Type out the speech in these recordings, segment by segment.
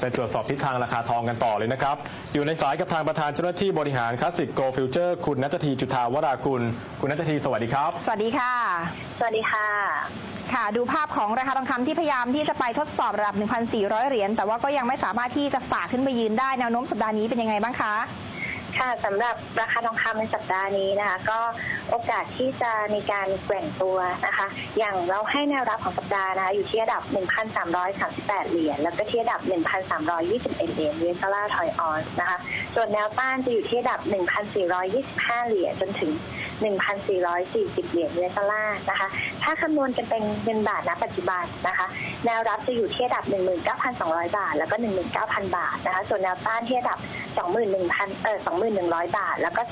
ไปตรวจสอบทิศทางราคาทองกันต่อเลยนะครับ อยู่ในสายกับทางประธานเจ้าหน้าที่บริหารคลาสสิกโกลฟิวเจอร์คุณนัททีจุธาวรากุลคุณนัททีสวัสดีครับ สวัสดีค่ะ สวัสดีค่ะ ค่ะ ดูภาพของราคาทองคำที่พยายามที่จะไปทดสอบระดับ 1,400 เหรียญ แต่ว่าก็ยังไม่สามารถที่จะฝ่าขึ้นไปยืนได้แนวโน้มสัปดาห์นี้เป็นยังไงบ้างคะ ค่ะสำหรับราคาทองคำในสัปดาห์นี้นะคะ ก็โอกาสที่จะมีการแกว่งตัวนะคะ อย่างเราให้แนวรับของสัปดาห์นะคะอยู่ที่ระดับ 1,338 เหรียญแล้วก็ที่ระดับ 1,321 เหรียญเยนดอลลาร์ถอยออนนะคะ ส่วนแนวต้านจะอยู่ที่ระดับ 1,425 เหรียญจนถึง 1,440 เหรียญเยนดอลลาร์นะคะ ถ้าคำนวณกันเป็นเงินบาทณปัจจุบันนะคะ แนวรับจะอยู่ที่ระดับ 19,200 บาท แล้วก็ 19,000 บาทนะคะ ส่วนแนวต้านที่ระดับ 21,000เอ่อ2,100บาท แล้วก็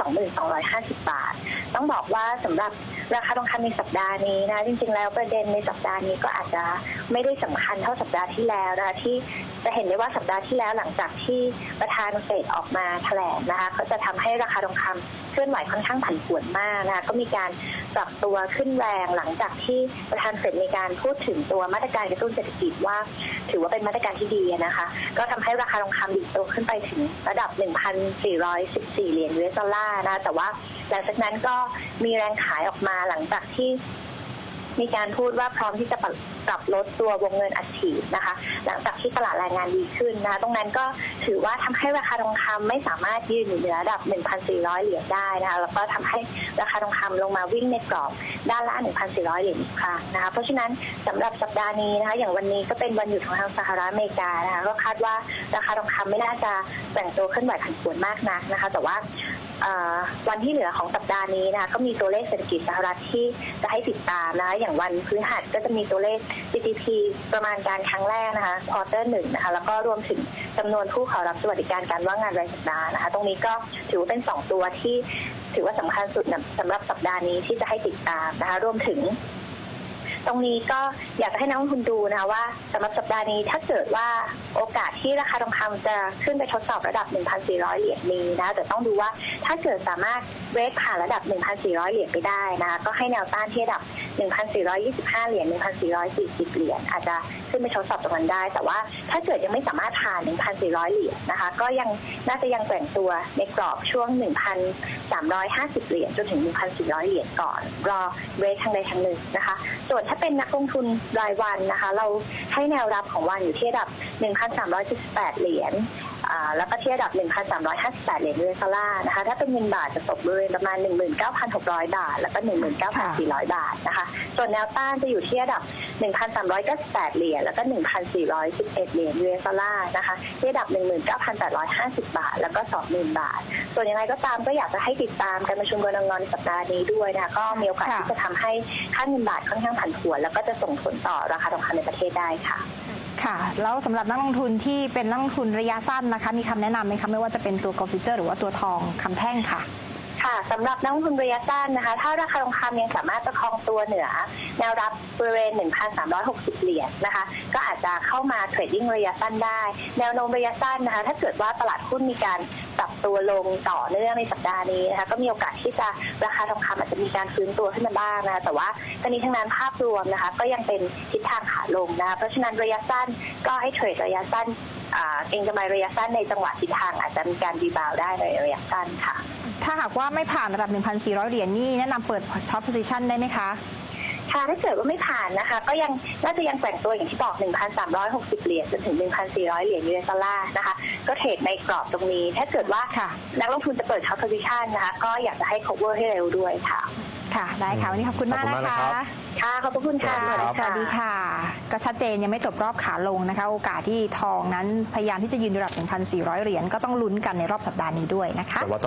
2,250บาท ต้องบอกว่าสำหรับราคาทองคำในสัปดาห์นี้นะ จริง ๆ แล้วประเด็นในสัปดาห์นี้ก็อาจจะไม่ได้สำคัญเท่าสัปดาห์ที่แล้วนะคะที่จะเห็นได้ว่าสัปดาห์ที่แล้วหลังจากที่ประธานเฟดออกมาแถลงนะคะ ก็จะทำให้ราคาทองคำเคลื่อนไหวค่อนข้างผันผวนมากนะคะก็มีการ ปรับตัวขึ้นแรงหลังจากที่ประธานเฟดมีการพูดถึงตัวมาตรการกระตุ้นเศรษฐกิจว่า ถือว่าเป็นมาตรการที่ดีนะคะ ก็ทำให้ราคาทองคำดิ่งตัวขึ้นไปถึงระดับ 1,414 เหรียญยูเอสดอลลาร์นะแต่ว่าหลังจากนั้นก็มีแรงขายออกมาหลังจากที่มีการพูดว่าพร้อมที่จะ ปรับลดตัววงเงินอัดฉีดนะคะ หลังจากที่ตลาดแรงงานดีขึ้นนะคะตรงนั้นก็ถือว่าทำให้ราคาทองคำไม่สามารถยืนอยู่เหนือระดับ 1,400 เหรียญได้นะคะแล้วก็ทำให้ราคาทองคำลงมาวิ่งในกรอบด้านละ 1,400 เหรียญอีกครั้งนะคะเพราะฉะนั้นสำหรับสัปดาห์นี้นะคะอย่างวันนี้ก็เป็นวันหยุดของทางสหรัฐอเมริกานะคะก็คาดว่าราคาทองคำไม่น่าจะแบ่งตัวขึ้นไหวผันผวนมากนักนะคะ แต่ว่าวันที่เหลือของสัปดาห์นี้นะคะก็มีตัวเลขเศรษฐกิจสหรัฐที่จะให้ติดตามนะคะอย่างวันพฤหัสก็จะมีตัวเลข GDP ประมาณการครั้งแรกนะคะควอเตอร์หนึ่งนะคะแล้วก็รวมถึงจำนวนผู้ขอรับสวัสดิการการว่างงานรายสัปดาห์นะคะตรงนี้ก็ถือว่าเป็นสองตัวที่ถือว่าสำคัญสุดสำหรับสัปดาห์นี้ที่จะให้ติดตามนะคะรวมถึง ตรงนี้ก็อยากจะให้นักลงทุนดูนะคะว่าสำหรับสัปดาห์นี้ถ้าเกิดว่าโอกาสที่ราคาทองคำจะขึ้นไปทดสอบระดับ 1,400 เหรียญมีนะแต่ต้องดูว่าถ้าเกิดสามารถเบรกผ่านระดับ 1,400 เหรียญไปได้นะก็ให้แนวต้านที่ระดับ 1,425 เหรียญ 1,440 เหรียญ อาจจะขึ้นไปทดสอบตรงนั้นได้ แต่ว่าถ้าเกิดยังไม่สามารถผ่าน 1,400 เหรียญนะคะ ก็ยังน่าจะยังแกว่งตัวในกรอบช่วง 1,350 เหรียญจนถึง 1,400 เหรียญก่อน รอเบรกทางใดทางหนึ่งนะคะ ส่วนถ้าเป็นนักลงทุนรายวันนะคะ เราให้แนวรับของวันอยู่ที่ระดับ 1,378 เหรียญ แล้วก็ที่ระดับ 1,358 เหรียญยูเอสดอลลาร์นะคะ ถ้าเป็นเงินบาทจะตกบริเวณประมาณ 19,600 บาท แล้วก็ 19,400 บาทนะคะ ส่วนแนวต้านจะอยู่ที่ระดับ 1,398 เหรียญ แล้วก็ 1,411 เหรียญยูเอสดอลลาร์นะคะ ที่ระดับ 19,850 บาท แล้วก็ 20,000 บาท ส่วนอย่างไรก็ตามก็อยากจะให้ติดตามการประชุมกรงงในสัปดาห์นี้ด้วยนะคะ ก็มีโอกาสที่จะทำให้ค่าเงินบาทค่อนข้างผันผวน แล้วก็จะส่งผลต่อราคาทองคำในประเทศได้ค่ะ ค่ะ แล้วสำหรับนักลงทุนที่เป็นนักลงทุนระยะสั้นนะคะ มีคำแนะนำไหมคะ ไม่ว่าจะเป็นตัวกอล์ฟฟิวเจอร์หรือว่าตัวทองคำแท่งค่ะ ค่ะสำหรับนักลงทุนระยะสั้นนะคะ ถ้าราคาทองคำยังสามารถประคองตัวเหนือ แนวรับบริเวณ 1,360 เหรียญนะคะ ก็อาจจะเข้ามาเทรดดิ้งระยะสั้นได้ แนวโน้มระยะสั้นนะคะ ถ้าเกิดว่าตลาดหุ้นมีการ ปรับตัวลงต่อเนื่องในสัปดาห์นี้นะคะก็มีโอกาสที่จะราคาทองคำอาจจะมีการฟื้นตัวขึ้นมาบ้างนะคะแต่ว่าทั้งนี้ทั้งนั้นภาพรวมนะคะ ก็ยังเป็นทิศทางขาลงนะคะเพราะฉะนั้นระยะสั้นก็ให้เทรดระยะสั้นเก็งกำไรระยะสั้นในจังหวะทิศทางอาจจะมีการรีบาวได้ในระยะสั้นค่ะ ถ้าหากว่าไม่ผ่านระดับ 1,400 เหรียญนี่แนะนำเปิดช็อตโพซิชันได้ไหมคะ ค่ะถ้าเกิดว่าไม่ผ่านนะคะ ก็ยังน่าจะยังแกว่งตัวอย่างที่บอก 1,360 เหรียญจนถึง 1,400 เหรียญยูเอสดอลลาร์นะคะ ก็เทรดในกรอบตรงนี้ ถ้าเกิดว่าค่ะนักลงทุนจะเปิดช็อตโพซิชันนะคะ ก็อยากจะให้ cover ให้เร็วด้วยค่ะ ค่ะได้ค่ะ วันนี้ขอบคุณมากขอบคุณนะมากคะนะครับค่ะขอบพระคุณค่ะสวัสดีครับสวัสดีค่ะ ก็ชัดเจนยังไม่จบรอบขาลงนะคะ โอกาสที่ทองนั้นพยายามที่จะยืนระดับ 1,400 เหรียญก็ต้องลุ้นกันในรอบสัปดาห์นี้ด้วยนะคะแต่ว่าตอน